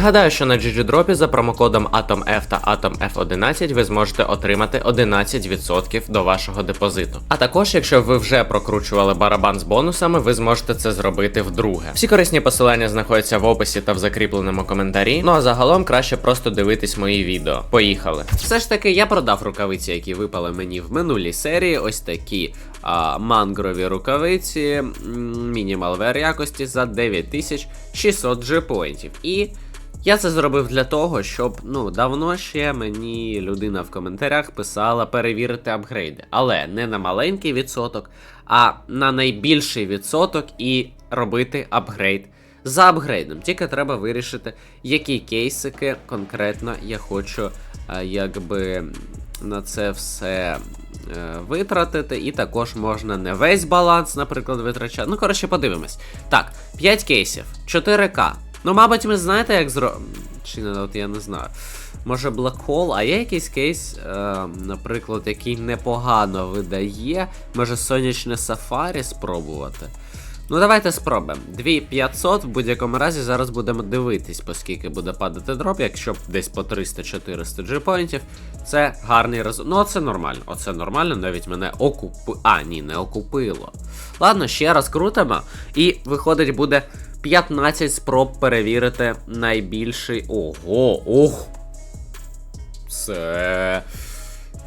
Нагадаю, що на GGDrop за промокодом AtomF та AtomF11 ви зможете отримати 11% до вашого депозиту. А також, якщо ви вже прокручували барабан з бонусами, ви зможете це зробити вдруге. Всі корисні посилання знаходяться в описі та в закріпленому коментарі. Ну а загалом краще просто дивитись мої відео. Поїхали. Все ж таки, я продав рукавиці, які випали мені в минулій серії. Ось такі а, мангрові рукавиці м, мінімалвер якості за 9600 джепоінтів. І я це зробив для того, щоб ну давно ще мені людина в коментарях писала перевірити апгрейди, але не на маленький відсоток, а на найбільший відсоток і робити апгрейд за апгрейдом. Тільки треба вирішити, які кейсики конкретно я хочу е, якби на це все. е, Витратити, і також можна не весь баланс, наприклад, витрачати. Ну, коротше, подивимось. Так, 5 кейсів, 4К. Ну, мабуть, ви знаєте, як зро. Чи не от я не знаю. Може Black Hole, а є якийсь кейс, е, наприклад, який непогано видає. Може сонячне сафарі спробувати. Ну, давайте спробуємо. 2500 в будь-якому разі зараз будемо дивитись, по скільки буде падати дроп, якщо десь по 300-400 джипоінтів. Це гарний результат. Ну, це нормально. Оце нормально, навіть мене окупи. А, ні, не окупило. Ладно, ще раз крутимо. І виходить, буде 15 спроб перевірити найбільший. Ого, ох! Це.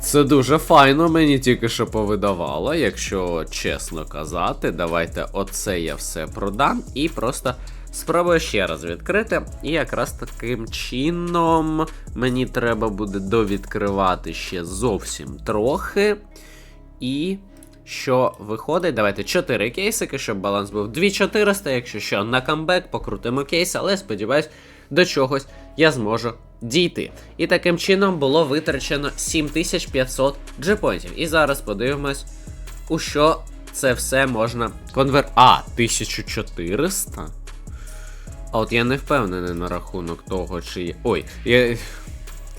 Це дуже файно мені тільки що повидавало, якщо чесно казати. Давайте оце я все продам і просто спробую ще раз відкрити. І якраз таким чином мені треба буде довідкривати ще зовсім трохи. І що виходить, давайте 4 кейсики, щоб баланс був 2400, якщо що, на камбек покрутимо кейс, але сподіваюсь, до чогось я зможу дійти. І таким чином було витрачено 7500 джепоінтів. І зараз подивимось, у що це все можна конвер... А, 1400? А от я не впевнений на рахунок того, чи. є- Ой, я.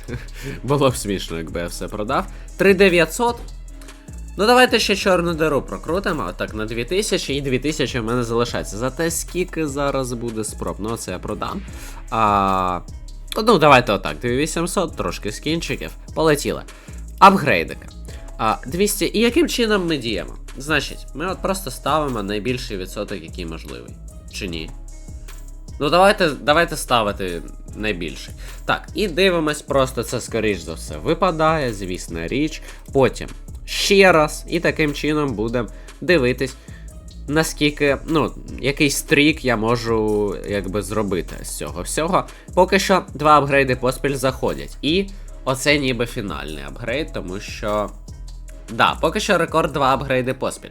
Було б смішно, якби я все продав. 3900. Ну, давайте ще чорну диру прокрутимо. Так, на 2000 і 2000 в мене залишається. Зате скільки зараз буде спроб. Ну, це я продам. А... Ну, давайте отак. 2800, трошки скінчиків. Полетіли. Апгрейдики. А, 200. І яким чином ми діємо? Значить, ми от просто ставимо найбільший відсоток, який можливий. Чи ні? Ну, давайте, давайте ставити найбільший. Так, і дивимось, просто це, скоріш за все, випадає, звісна річ. Потім ще раз, і таким чином будемо дивитись, наскільки, ну, який стрік я можу якби зробити з цього всього. Поки що два апгрейди поспіль заходять. І оце ніби фінальний апгрейд, тому що. Да, поки що рекорд 2 апгрейди поспіль.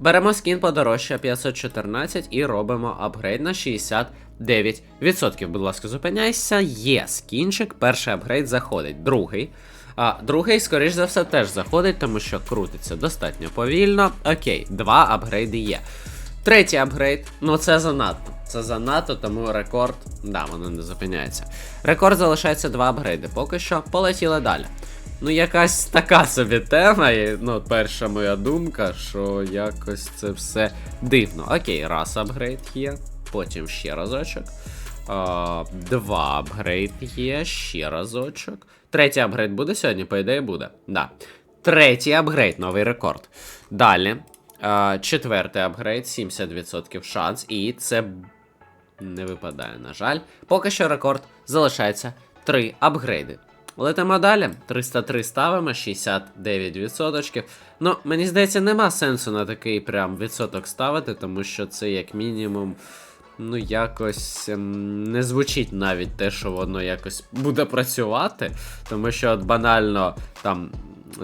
Беремо скін подорожча 514 і робимо апгрейд на 69%. Будь ласка, зупиняйся. Є скінчик, перший апгрейд заходить. Другий. А другий, скоріш за все, теж заходить, тому що крутиться достатньо повільно. Окей, два апгрейди є. Третій апгрейд, ну це занадто. Це занадто, тому рекорд. Да, воно не зупиняється. Рекорд залишається два апгрейди. Поки що полетіли далі. Ну, якась така собі тема, і, ну, перша моя думка, що якось це все дивно. Окей, раз апгрейд є, потім ще разочок. А, два апгрейд є, ще разочок. Третій апгрейд буде сьогодні, по ідеї буде. Да. Третій апгрейд, новий рекорд. Далі. А, четвертий апгрейд, 70% шанс. І це не випадає, на жаль. Поки що рекорд залишається 3 апгрейди. Летимо далі. 303 ставимо, 69%. Ну, мені здається, нема сенсу на такий прям відсоток ставити, тому що це як мінімум. Ну, якось ем, не звучить навіть те, що воно якось буде працювати. Тому що от банально там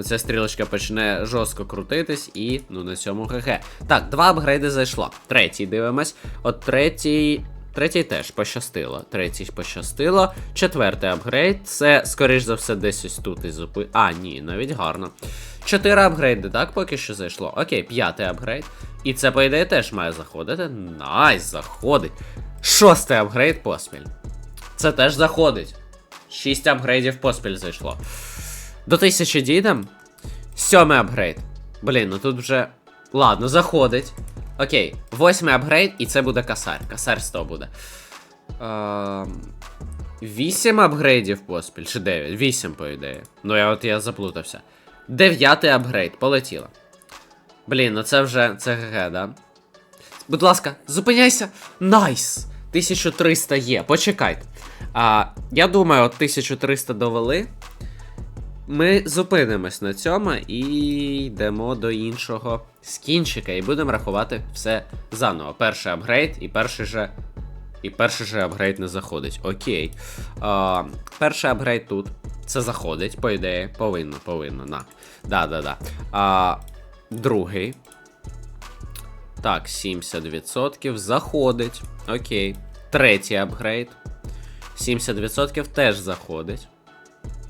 ця стрілочка почне жорстко крутитись, і ну на цьому ГГ. Так, два апгрейди зайшло. Третій дивимось. От третій. Третій теж пощастило. Третій пощастило. Четвертий апгрейд. Це, скоріш за все, десь ось тут і зупи. А, ні, навіть гарно. Чотири апгрейди, так, поки що зайшло. Окей, п'ятий апгрейд. І це, по ідеї, теж має заходити. Найс, заходить. Шостий апгрейд поспіль. Це теж заходить. Шість апгрейдів поспіль зайшло. До тисячі дійдем. Сьомий апгрейд. Блін, ну тут вже. Ладно, заходить. Окей, восьмий апгрейд, і це буде касар. Касар 100 буде. Ем... 8 апгрейдів поспіль, чи 9? 8, по ідеї. Ну я от я заплутався. Дев'ятий апгрейд, полетіло. Блін, ну це вже це ГГ, да? Будь ласка, зупиняйся! Найс! 1300 є, почекайте. А, я думаю, от 1300 довели. Ми зупинимось на цьому і йдемо до іншого скінчика, і будемо рахувати все заново. Перший апгрейд і перший же. І перший же апгрейд не заходить. Окей. А, перший апгрейд тут. Це заходить, по ідеї. Повинно, повинно. На. Да, да, да. А, другий. Так, 70% заходить. Окей. Третій апгрейд. 70% теж заходить.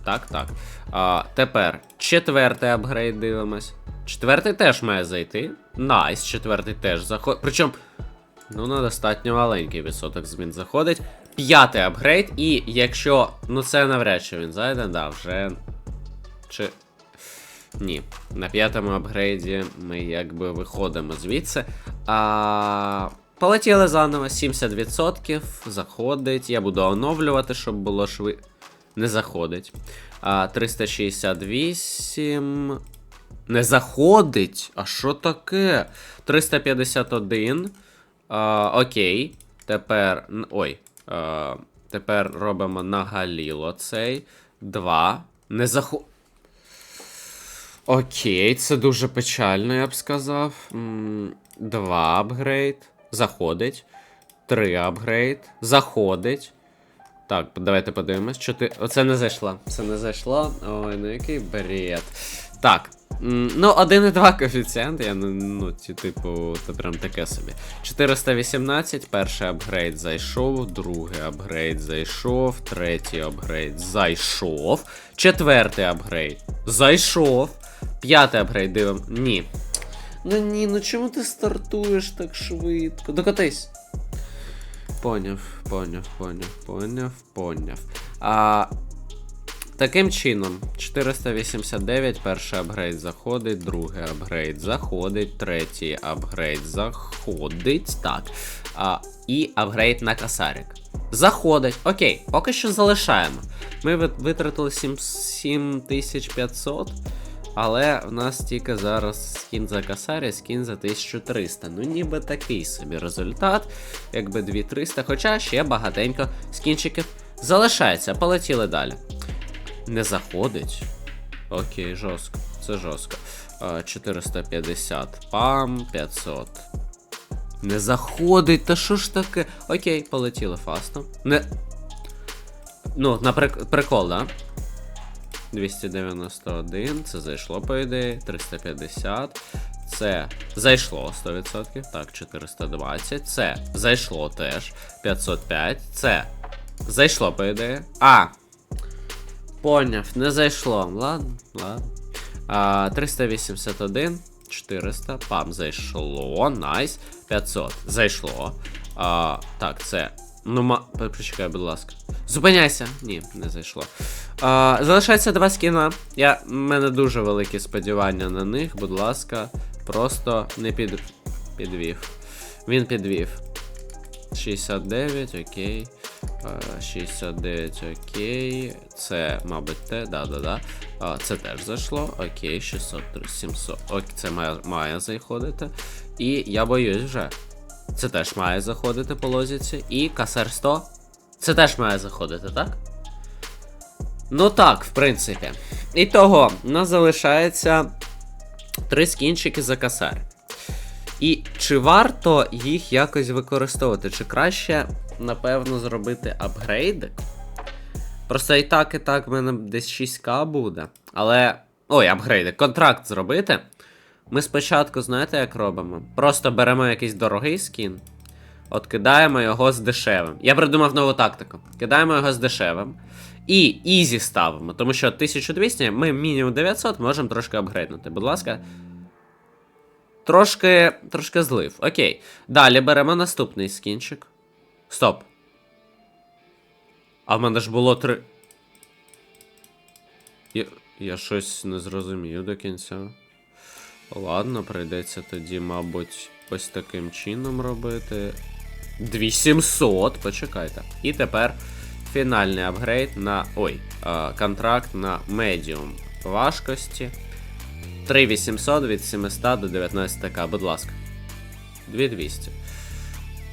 Так, так. А, тепер четвертий апгрейд дивимось. Четвертий теж має зайти. Найс, четвертий теж заходить. Причому, ну, на достатньо маленький відсоток змін заходить. П'ятий апгрейд, і якщо. Ну, це навряд чи він зайде, да, вже. Чи. Ні. На п'ятому апгрейді ми якби виходимо звідси. А... Полетіли заново, 70% заходить. Я буду оновлювати, щоб було швидко. Не заходить. А, 368. Не заходить. А що таке? 351. А, окей. Тепер. Ой. А, тепер робимо на Галіло цей. 2. Не заход. Окей, це дуже печально, я б сказав. Два апгрейд. Заходить. Три апгрейд. Заходить. Так, давайте подивимось. Чотири. Оце не зайшла. Це не зайшла. Ой, ну який бред. Так. Ну, 1,2 коефіцієнт, я ну, ну, типу, це прям таке собі. 418, перший апгрейд зайшов, другий апгрейд зайшов, третій апгрейд зайшов, четвертий апгрейд зайшов, п'ятий апгрейд дивимо. Ні. Ну ні, ну чому ти стартуєш так швидко? Докотись. Поняв, поняв, поняв, поняв, поняв. А, таким чином, 489, перший апгрейд заходить, другий апгрейд заходить, третій апгрейд заходить. Так. А, і апгрейд на касарик. Заходить. Окей, поки що залишаємо. Ми витратили 7500. Але в нас тільки зараз скін за касарі, скін за 1300. Ну, ніби такий собі результат, якби 2300, хоча ще багатенько скінчиків залишається. Полетіли далі. Не заходить. Окей, жорстко. Це жорстко. 450 пам, 500. Не заходить, та що ж таке? Окей, полетіли фастом. Не. Ну, на прик... прикол, да? 291, це зайшло, по ідеї. 350. Це зайшло 100%. Так, 420. Це зайшло теж. 505. Це зайшло, по ідеї. А. Поняв, не зайшло. Ладно, ладно. А, 381. 400. Пам, зайшло. Найс. 500. Зайшло. А, так, це. Ну, ма. Почекай, будь ласка. Зупиняйся! Ні, не зайшло. А, залишається два скіна. Я, в мене дуже великі сподівання на них, будь ласка, просто не під, підвів. Він підвів. 69, окей. 69, окей. Це, мабуть, те, да-да-да. Це теж зайшло. Окей, 600, 700. Окей, це має, має заходити. І я боюсь вже. Це теж має заходити по лозіці. І касер 100. Це теж має заходити, так? Ну так, в принципі. І того, у нас залишається три скінчики за касар. І чи варто їх якось використовувати? Чи краще, напевно, зробити апгрейди? Просто і так, і так в мене десь 6к буде. Але. Ой, апгрейди, контракт зробити. Ми спочатку, знаєте, як робимо? Просто беремо якийсь дорогий скін. От кидаємо його з дешевим. Я придумав нову тактику. Кидаємо його з дешевим. І ізі ставимо, тому що 1200 ми мінімум 900 можемо трошки апгрейднути. Будь ласка. Трошки. Трошки злив. Окей. Далі беремо наступний скінчик. Стоп. А в мене ж було три. Я, я щось не зрозумів до кінця. Ладно, прийдеться тоді, мабуть, ось таким чином робити. 2700, почекайте. І тепер Фінальний апгрейд на. Ой, е, контракт на медіум важкості. 3800 від 700 до 19к, будь ласка. 2200.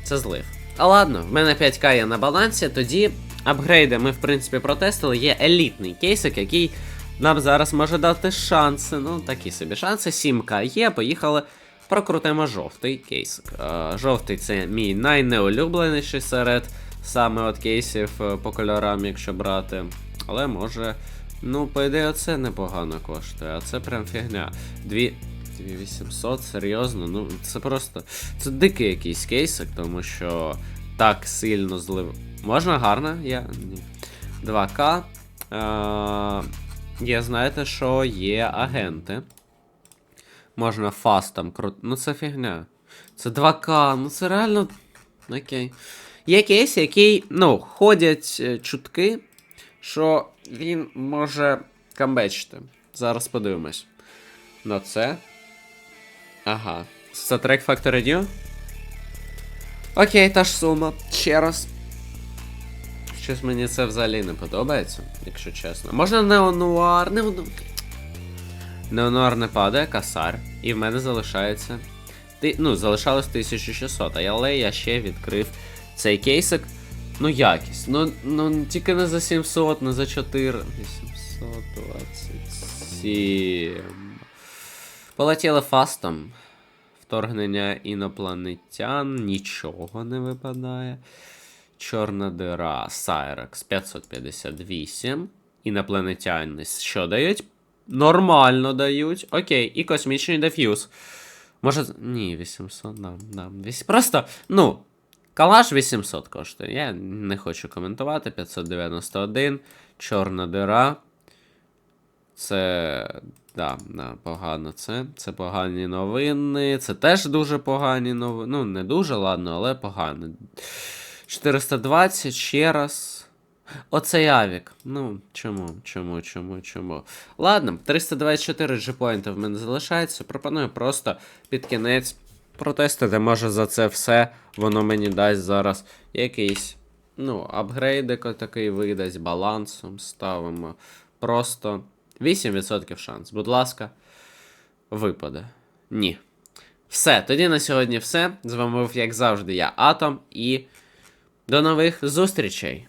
Це злив. А ладно, в мене 5к є на балансі, тоді апгрейди ми, в принципі, протестили. Є елітний кейсик, який нам зараз може дати шанси. Ну, такі собі шанси. 7к є, поїхали. Прокрутимо жовтий кейсик. Е, жовтий це мій найнеулюбленіший серед саме от кейсів е, по кольорам, якщо брати. Але може. Ну, по ідеї, оце непогано коштує, а це прям фігня. Дві. 2800, серйозно, ну це просто. Це дикий якийсь кейсик, тому що так сильно злив. Можна гарно? Я. Ні. 2К. Є, знаєте, що є агенти. Можна фастом крут. Ну це фігня. Це 2К, ну це реально. Окей. Є кейс, який, ну, ходять е, чутки, що він може камбечити. Зараз подивимось. На це. Ага. Це трек Factor Radio? Окей, та ж сума. Ще раз. Щось мені це взагалі не подобається, якщо чесно. Можна неонуар, неону... Неонуар не падає, касар. І в мене залишається. Ти... Ну, залишалось 1600, але я ще відкрив цей кейсик. Ну, якість. Ну, ну тільки не за 700, не за 4. 827. Полетіли фастом. Вторгнення інопланетян, нічого не випадає. Чорна дира, Сайрекс 558. Інопланетяни що дають? Нормально дають. Окей, і космічний деф'юз. Може. Ні, 800, дам, дам. Віс- Просто, ну, калаш 800 коштує. Я не хочу коментувати. 591. Чорна дира. Це. Да, да, погано це. Це погані новини. Це теж дуже погані новини. Ну, не дуже, ладно, але погано. 420 ще раз. Оцей авік. Ну, чому, чому, чому, чому. Ладно, 324 джипоінти в мене залишається. Пропоную просто під кінець протестити. Може за це все воно мені дасть зараз якийсь. Ну, апгрейдик такий видасть, балансом ставимо. Просто 8% шанс. Будь ласка, випаде. Ні. Все, тоді на сьогодні все. З вами був, як завжди, я Атом, і до нових зустрічей!